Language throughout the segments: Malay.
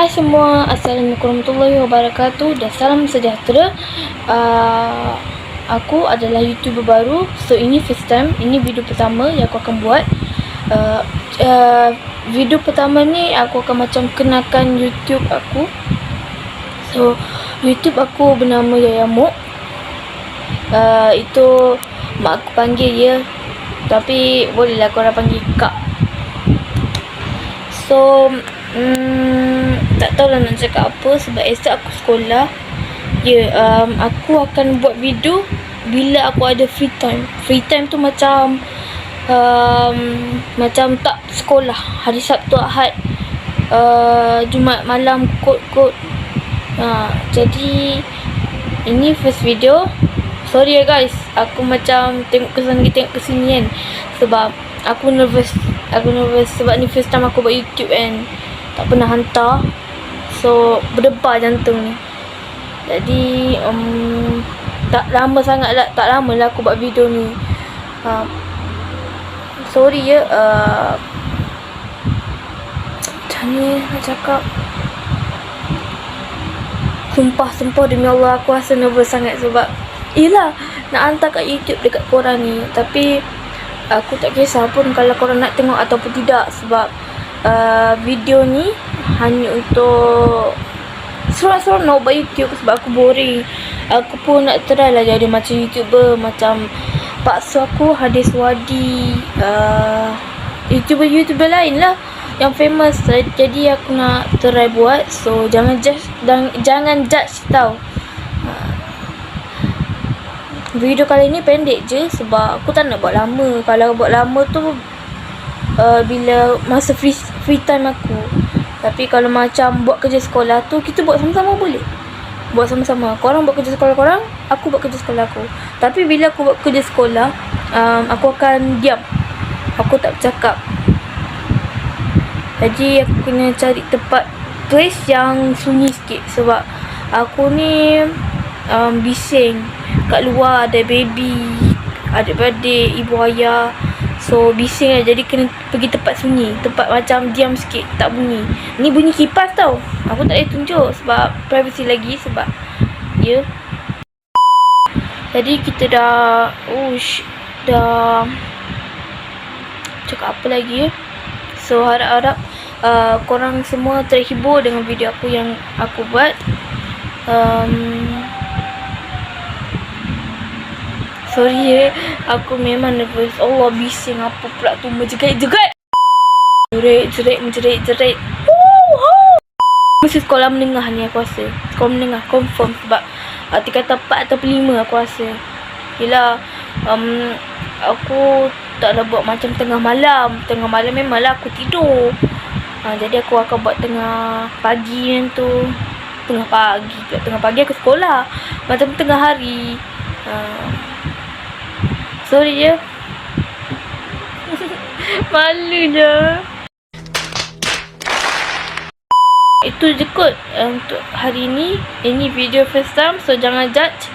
Hai semua, Assalamualaikum warahmatullahi wabarakatuh dan salam sejahtera. Uh, aku adalah YouTuber baru. So ini first time, ini video pertama yang aku akan buat. Uh, uh, video pertama ni aku akan macam kenalkan YouTube aku. So YouTube aku bernama Yayamuk. Uh, itu mak aku panggil ya. Tapi bolehlah korang panggil Kak. So Hmm, tak tahu lah nak cakap apa sebab esok aku sekolah. Ya, yeah, um, aku akan buat video bila aku ada free time. Free time tu macam um, macam tak sekolah. Hari Sabtu Ahad uh, Jumaat malam kot-kot. Ha, jadi ini first video. Sorry ya guys, aku macam tengok ke sana tengok ke sini kan. Sebab aku nervous. Aku nervous sebab ni first time aku buat YouTube kan tak pernah hantar so berdebar jantung ni. Jadi um, tak lama sangat lah tak lama lah aku buat video ni. Uh, sorry ya uh, macam ni nak cakap. Sumpah sumpah demi Allah aku rasa nervous sangat sebab Yelah nak hantar kat YouTube dekat korang ni. Tapi aku tak kisah pun kalau korang nak tengok ataupun tidak sebab uh, video ni hanya untuk seronok-seronok buat YouTube sebab aku boring. Aku pun nak try lah jadi macam YouTuber macam paksa aku Hadis Wadi uh, YouTuber-YouTuber lain lah yang famous. Jadi aku nak try buat so jangan judge dan jangan judge tau. Uh, video kali ni pendek je sebab aku tak nak buat lama. Kalau buat lama tu uh, bila masa free free time aku. Tapi kalau macam buat kerja sekolah tu kita buat sama-sama boleh. Buat sama-sama. Korang buat kerja sekolah korang, aku buat kerja sekolah aku. Tapi bila aku buat kerja sekolah, um, aku akan diam. Aku tak bercakap. Jadi aku kena cari tempat place yang sunyi sikit sebab aku ni um, bising. Kat luar ada baby, adik-beradik, ibu ayah. So bising lah jadi kena pergi tempat sunyi. Tempat macam diam sikit tak bunyi. Ni bunyi kipas tau. Aku tak boleh tunjuk sebab privacy lagi sebab Ya. Yeah. Jadi kita dah Ush Dah Cakap apa lagi ya So harap-harap uh, Korang semua terhibur dengan video aku yang aku buat. Um, Sorry eh. Aku memang nervous. Allah bising apa pula tu. Menjerit-jerit Jerit-jerit Menjerit-jerit Mesti sekolah menengah ni aku rasa. Sekolah menengah Confirm sebab uh, Tiga tepat atau lima aku rasa. Yelah um, Aku Tak nak buat macam tengah malam. Tengah malam memanglah aku tidur. Uh, Jadi aku akan buat tengah Pagi yang tu. Tengah pagi Tengah pagi aku sekolah. Macam tengah hari. Uh, Sorry je. Malu je. Itu je kot uh, untuk hari ni. Ini video first time. So jangan judge.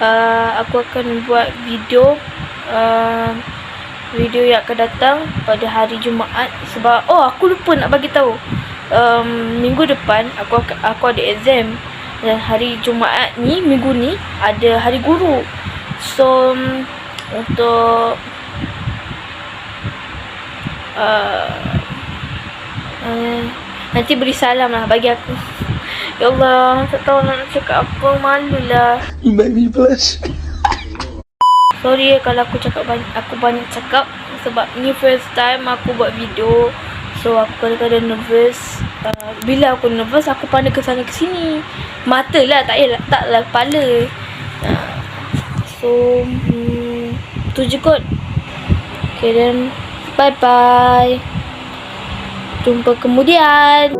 Uh, aku akan buat video. Uh, video yang akan datang pada hari Jumaat. Sebab, oh aku lupa nak bagi tahu. Um, minggu depan aku aku ada exam. Dan hari Jumaat ni, minggu ni, ada hari guru. So, untuk uh, uh, nanti beri salam lah bagi aku. Ya Allah tak tahu nak cakap apa malu lah. You make me blush. Sorry ya kalau aku cakap banyak aku banyak cakap sebab ni first time aku buat video. So aku kadang-kadang nervous. Uh, bila aku nervous aku pandai ke sana ke sini. Mata lah tak yalah tak lah kepala. Uh, so hmm, tu je kot. Okay then Bye bye Jumpa kemudian